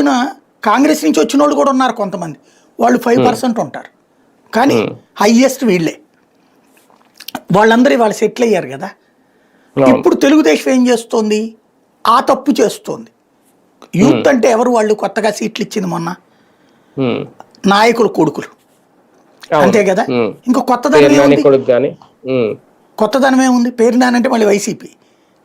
రోజున కాంగ్రెస్ నుంచి వచ్చిన వాళ్ళు కూడా ఉన్నారు కొంతమంది. వాళ్ళు ఫైవ్ పర్సెంట్ ఉంటారు. కానీ హైయెస్ట్ వీళ్ళే. వాళ్ళందరూ ఇవాళ సెటిల్ అయ్యారు కదా. ఇప్పుడు తెలుగుదేశం ఏం చేస్తోంది? ఆ తప్పు చేస్తోంది. యూత్ అంటే ఎవరు? వాళ్ళు కొత్తగా సీట్లు ఇచ్చింది మొన్న. నాయకుల కొడుకులు. అంతే కదా. ఇంకా కొత్తదనం కొత్తదనం ఏముంది? పేరు నానంటే మళ్ళీ వైసీపీ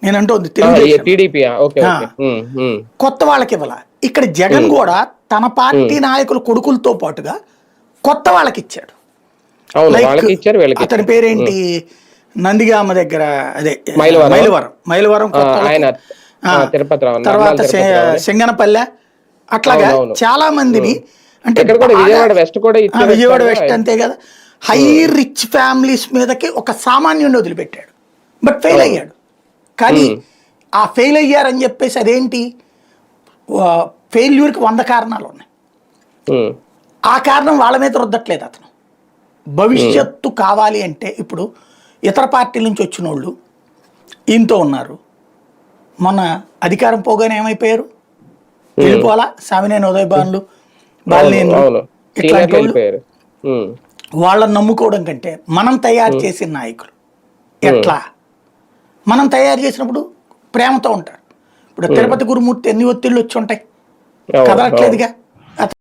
నేను అంటోంది తెలుగుదేశం. టీడీపీ ఓకే ఆ. ఓకే. Um, um. కొత్త వాళ్ళకి ఇవ్వాల? ఇక్కడ జగన్ కూడా తన పార్టీ నాయకుల కొడుకులతో పాటుగా కొత్త వాళ్ళకి ఇచ్చాడు అతని పేరేంటి? నందిగామ దగ్గర అదే మైలవరం. మైలవరం. తర్వాత. సింగనపల్లె అట్లాగా. చాలా మందిని అంటే విజయవాడ కూడా. వెస్ట్ అంతే కదా. హై రిచ్ ఫ్యామిలీస్ మీదకి ఒక సామాన్యుడిని వదిలిపెట్టాడు. బట్ ఫెయిల్ అయ్యాడు. కానీ ఆ ఫెయిల్ అయ్యారని చెప్పేసి అదేంటి? ఫెయిల్యూర్కి వంద కారణాలు ఉన్నాయి. ఆ కారణం వాళ్ళ మీద రుద్దట్లేదు అతను. భవిష్యత్తు కావాలి అంటే ఇప్పుడు ఇతర పార్టీల నుంచి వచ్చిన వాళ్ళు ఈయనతో ఉన్నారు. మొన్న అధికారం పోగానే ఏమైపోయారు? వెళ్ళిపోవాలా? సామినేని ఉదయ్ భానులు బాలినేనులు అవును. ఇట్లాంటి వాళ్ళని నమ్ముకోవడం కంటే మనం తయారు చేసిన నాయకులు ఎట్లా? మనం తయారు చేసినప్పుడు ప్రేమతో ఉంటారు. ఇప్పుడు తిరుపతి గురుమూర్తి ఎన్ని ఒత్తిళ్ళు వచ్చి ఉంటాయి? అవును, కదలట్లేదుగా